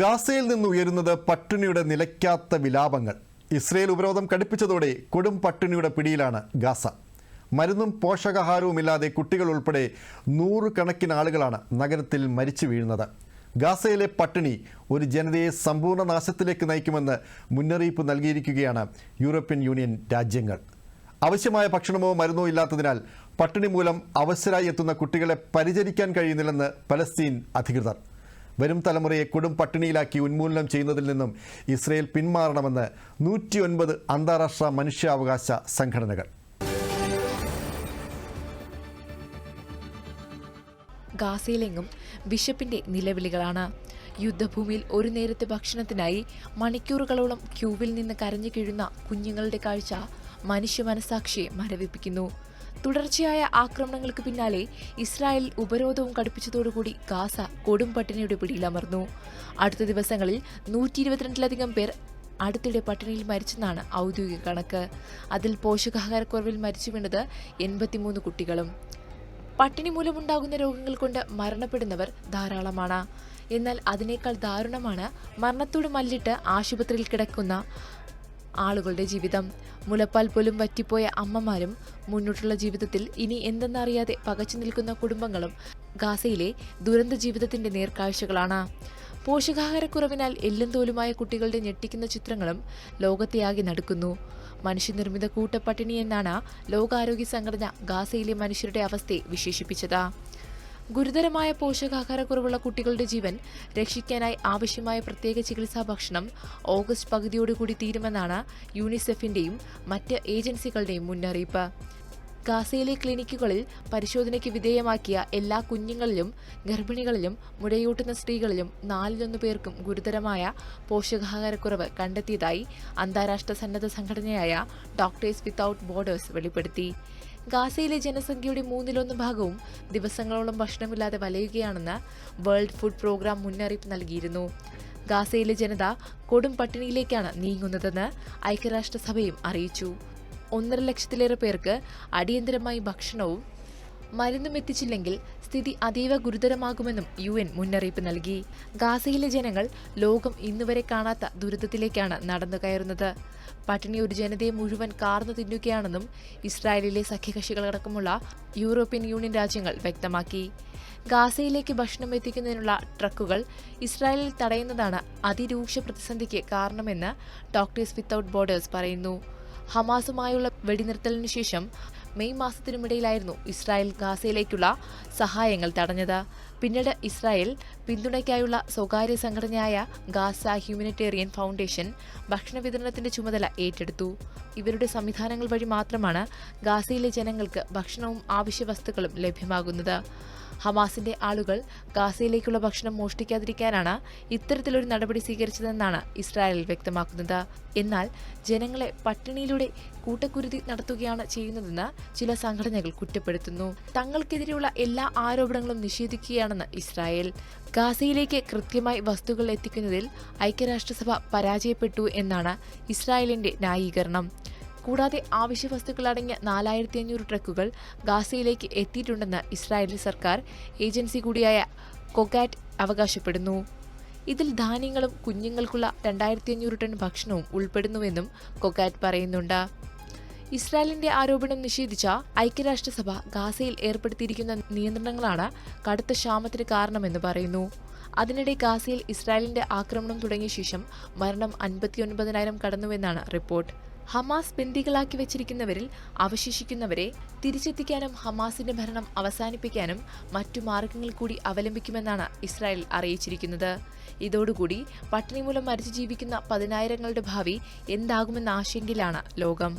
ഗാസയിൽ നിന്ന് ഉയരുന്നത് പട്ടിണിയുടെ നിലയ്ക്കാത്ത വിലാപങ്ങൾ. ഇസ്രയേൽ ഉപരോധം കടുപ്പിച്ചതോടെ കൊടും പട്ടിണിയുടെ പിടിയിലാണ് ഗാസ. മരുന്നും പോഷകാഹാരവുമില്ലാതെ കുട്ടികൾ ഉൾപ്പെടെ നൂറുകണക്കിന് ആളുകളാണ് നഗരത്തിൽ മരിച്ചു വീഴുന്നത്. ഗാസയിലെ പട്ടിണി ഒരു ജനതയെ സമ്പൂർണ നാശത്തിലേക്ക് നയിക്കുമെന്ന് മുന്നറിയിപ്പ് നൽകിയിരിക്കുകയാണ് യൂറോപ്യൻ യൂണിയൻ രാജ്യങ്ങൾ. ആവശ്യമായ ഭക്ഷണമോ മരുന്നോ ഇല്ലാത്തതിനാൽ പട്ടിണി മൂലം അവശരായി എത്തുന്ന കുട്ടികളെ പരിചരിക്കാൻ കഴിയുന്നില്ലെന്ന് പലസ്തീൻ അധികൃതർ. വരും തലമുറയെ കൊടും പട്ടിണിയിലാക്കി ഉന്മൂലനം ചെയ്യുന്നതിൽ നിന്നും ഇസ്രയേൽ പിന്മാറണമെന്ന് നൂറ്റിയൊൻപത് അന്താരാഷ്ട്ര മനുഷ്യാവകാശ സംഘടനകൾ. ഗാസയിലെങ്ങും ബിഷപ്പിന്റെ നിലവിളികളാണ്. യുദ്ധഭൂമിയിൽ ഒരു നേരത്തെ ഭക്ഷണത്തിനായി മണിക്കൂറുകളോളം ക്യൂവിൽ നിന്ന് കരഞ്ഞു കീഴുന്ന കുഞ്ഞുങ്ങളുടെ കാഴ്ച മനുഷ്യ മനസാക്ഷിയെ മരവിപ്പിക്കുന്നു. തുടർച്ചയായ ആക്രമണങ്ങൾക്ക് പിന്നാലെ ഇസ്രായേൽ ഉപരോധവും കടുപ്പിച്ചതോടുകൂടി ഗാസ കൊടും പട്ടിണിയുടെ പിടിയിലമർന്നു അടുത്ത ദിവസങ്ങളിൽ നൂറ്റി ഇരുപത്തിരണ്ടിലധികം പേർ അടുത്തിടെ പട്ടിണിയിൽ മരിച്ചെന്നാണ് ഔദ്യോഗിക കണക്ക്. അതിൽ പോഷകാഹാരക്കുറവിൽ മരിച്ചു വീണത് എൺപത്തിമൂന്ന് കുട്ടികളും. പട്ടിണി മൂലമുണ്ടാകുന്ന രോഗങ്ങൾ കൊണ്ട് മരണപ്പെടുന്നവർ ധാരാളമാണ്. എന്നാൽ അതിനേക്കാൾ ദാരുണമാണ് മരണത്തോട് മല്ലിട്ട് ആശുപത്രിയിൽ കിടക്കുന്ന ആളുകളുടെ ജീവിതം. മുലപ്പാൽ പോലും വറ്റിപ്പോയ അമ്മമാരും മുന്നോട്ടുള്ള ജീവിതത്തിൽ ഇനി എന്തെന്നറിയാതെ പകച്ചു നിൽക്കുന്ന കുടുംബങ്ങളും ഗാസയിലെ ദുരന്ത ജീവിതത്തിന്റെ നേർക്കാഴ്ചകളാണ്. പോഷകാഹാരക്കുറവിനാൽ എല്ലും തോലുമായ കുട്ടികളുടെ ഞെട്ടിക്കുന്ന ചിത്രങ്ങളും ലോകത്തെയാകെ നടക്കുന്നു. മനുഷ്യനിർമ്മിത കൂട്ടപ്പട്ടിണി എന്നാണ് ലോകാരോഗ്യ സംഘടന ഗാസയിലെ മനുഷ്യരുടെ അവസ്ഥയെ വിശേഷിപ്പിച്ചത്. ഗുരുതരമായ പോഷകാഹാരക്കുറവുള്ള കുട്ടികളുടെ ജീവൻ രക്ഷിക്കാനായി ആവശ്യമായ പ്രത്യേക ചികിത്സാ ഭക്ഷണം ഓഗസ്റ്റ് പകുതിയോടുകൂടി തീരുമെന്നാണ് യൂണിസെഫിന്റെയും മറ്റ് ഏജൻസികളുടെയും മുന്നറിയിപ്പ്. ഗാസയിലെ ക്ലിനിക്കുകളിൽ പരിശോധനയ്ക്ക് വിധേയമാക്കിയ എല്ലാ കുഞ്ഞുങ്ങളിലും ഗർഭിണികളിലും മുടയൂട്ടുന്ന സ്ത്രീകളിലും നാലിലൊന്നു പേർക്കും ഗുരുതരമായ പോഷകാഹാരക്കുറവ് കണ്ടെത്തിയതായി അന്താരാഷ്ട്ര സന്നദ്ധ സംഘടനയായ ഡോക്ടേഴ്സ് വിത്തൌട്ട് ബോർഡേഴ്സ് വെളിപ്പെടുത്തി. ഗാസയിലെ ജനസംഖ്യയുടെ മൂന്നിലൊന്ന് ഭാഗവും ദിവസങ്ങളോളം ഭക്ഷണമില്ലാതെ വലയുകയാണെന്ന് വേൾഡ് ഫുഡ് പ്രോഗ്രാം മുന്നറിയിപ്പ് നൽകിയിരുന്നു. ഗാസയിലെ ജനത കൊടും പട്ടിണിയിലേക്കാണ് നീങ്ങുന്നതെന്ന് ഐക്യരാഷ്ട്രസഭയും അറിയിച്ചു. ഒന്നര ലക്ഷത്തിലേറെ പേർക്ക് അടിയന്തരമായി ഭക്ഷണവും മരുന്നും എത്തിച്ചില്ലെങ്കിൽ സ്ഥിതി അതീവ ഗുരുതരമാകുമെന്നും യു എൻ മുന്നറിയിപ്പ് നൽകി. ഗാസയിലെ ജനങ്ങൾ ലോകം ഇന്നുവരെ കാണാത്ത ദുരിതത്തിലേക്കാണ് നടന്നു കയറുന്നത്. പട്ടിണി ഒരു ജനതയെ മുഴുവൻ കാർന്നു തിന്നുകയാണെന്നും ഇസ്രായേലിലെ സഖ്യകക്ഷികളടക്കമുള്ള യൂറോപ്യൻ യൂണിയൻ രാജ്യങ്ങൾ വ്യക്തമാക്കി. ഗാസയിലേക്ക് ഭക്ഷണം എത്തിക്കുന്നതിനുള്ള ട്രക്കുകൾ ഇസ്രായേലിൽ തടയുന്നതാണ് അതിരൂക്ഷ പ്രതിസന്ധിക്ക് കാരണമെന്ന് ഡോക്ടേഴ്സ് വിത്തൌട്ട് ബോർഡേഴ്സ് പറയുന്നു. ഹമാസുമായുള്ള വെടിനിർത്തലിനു ശേഷം മെയ് മാസത്തിനുമിടയിലായിരുന്നു ഇസ്രായേൽ ഗാസയിലേക്കുള്ള സഹായങ്ങൾ തടഞ്ഞത്. പിന്നീട് ഇസ്രായേൽ പിന്തുണയ്ക്കായുള്ള സ്വകാര്യ സംഘടനയായ ഗാസ ഹ്യൂമനിറ്റേറിയൻ ഫൗണ്ടേഷൻ ഭക്ഷണ വിതരണത്തിന്റെ ചുമതല ഏറ്റെടുത്തു. ഇവരുടെ സംവിധാനങ്ങൾ വഴി മാത്രമാണ് ഗാസയിലെ ജനങ്ങൾക്ക് ഭക്ഷണവും ആവശ്യ വസ്തുക്കളും ലഭ്യമാകുന്നത്. ഹമാസിന്റെ ആളുകൾ ഗാസയിലേക്കുള്ള ഭക്ഷണം മോഷ്ടിക്കാതിരിക്കാനാണ് ഇത്തരത്തിലൊരു നടപടി സ്വീകരിച്ചതെന്നാണ് ഇസ്രായേൽ വ്യക്തമാക്കുന്നത്. എന്നാൽ ജനങ്ങളെ പട്ടിണിയിലൂടെ കൂട്ടക്കുരുതി നടത്തുകയാണ് ചെയ്യുന്നതെന്ന് ചില സംഘടനകൾ കുറ്റപ്പെടുത്തുന്നു. തങ്ങൾക്കെതിരെയുള്ള എല്ലാ ആരോപണങ്ങളും നിഷേധിക്കുകയാണെന്ന് ഇസ്രായേൽ ഗാസയിലേക്ക് കൃത്യമായി വസ്തുക്കൾ എത്തിക്കുന്നതിൽ ഐക്യരാഷ്ട്രസഭ പരാജയപ്പെട്ടു എന്നാണ് ഇസ്രായേലിന്റെ ന്യായീകരണം. കൂടാതെ ആവശ്യ വസ്തുക്കൾ അടങ്ങിയ നാലായിരത്തി അഞ്ഞൂറ് ട്രക്കുകൾ ഗാസയിലേക്ക് എത്തിയിട്ടുണ്ടെന്ന് ഇസ്രായേലി സർക്കാർ ഏജൻസി കൂടിയായ കൊഗാറ്റ് അവകാശപ്പെടുന്നു. ഇതിൽ ധാന്യങ്ങളും കുഞ്ഞുങ്ങൾക്കുള്ള രണ്ടായിരത്തി അഞ്ഞൂറ് ടൺ ഭക്ഷണവും ഉൾപ്പെടുന്നുവെന്നും കൊഗാറ്റ് പറയുന്നുണ്ട്. ഇസ്രായേലിന്റെ ആരോപണം നിഷേധിച്ച ഐക്യരാഷ്ട്രസഭ ഗാസയിൽ ഏർപ്പെടുത്തിയിരിക്കുന്ന നിയന്ത്രണങ്ങളാണ് കടുത്ത ക്ഷാമത്തിന് കാരണമെന്ന് പറയുന്നു. അതിനിടെ ഗാസയിൽ ഇസ്രായേലിന്റെ ആക്രമണം തുടങ്ങിയ ശേഷം മരണം അൻപത്തിയൊൻപതിനായിരം കടന്നുവെന്നാണ് റിപ്പോർട്ട്. ഹമാസ് ബന്ദികളാക്കി വെച്ചിരിക്കുന്നവരിൽ അവശേഷിക്കുന്നവരെ തിരിച്ചെത്തിക്കാനും ഹമാസിന്റെ ഭരണം അവസാനിപ്പിക്കാനും മറ്റു മാർഗങ്ങൾ കൂടി അവലംബിക്കുമെന്നാണ് ഇസ്രായേൽ അറിയിച്ചിരിക്കുന്നത്. ഇതോടുകൂടി പട്ടിണി മൂലം മരിച്ചു ജീവിക്കുന്ന പതിനായിരങ്ങളുടെ ഭാവി എന്താകുമെന്ന ആശങ്കയിലാണ് ലോകം.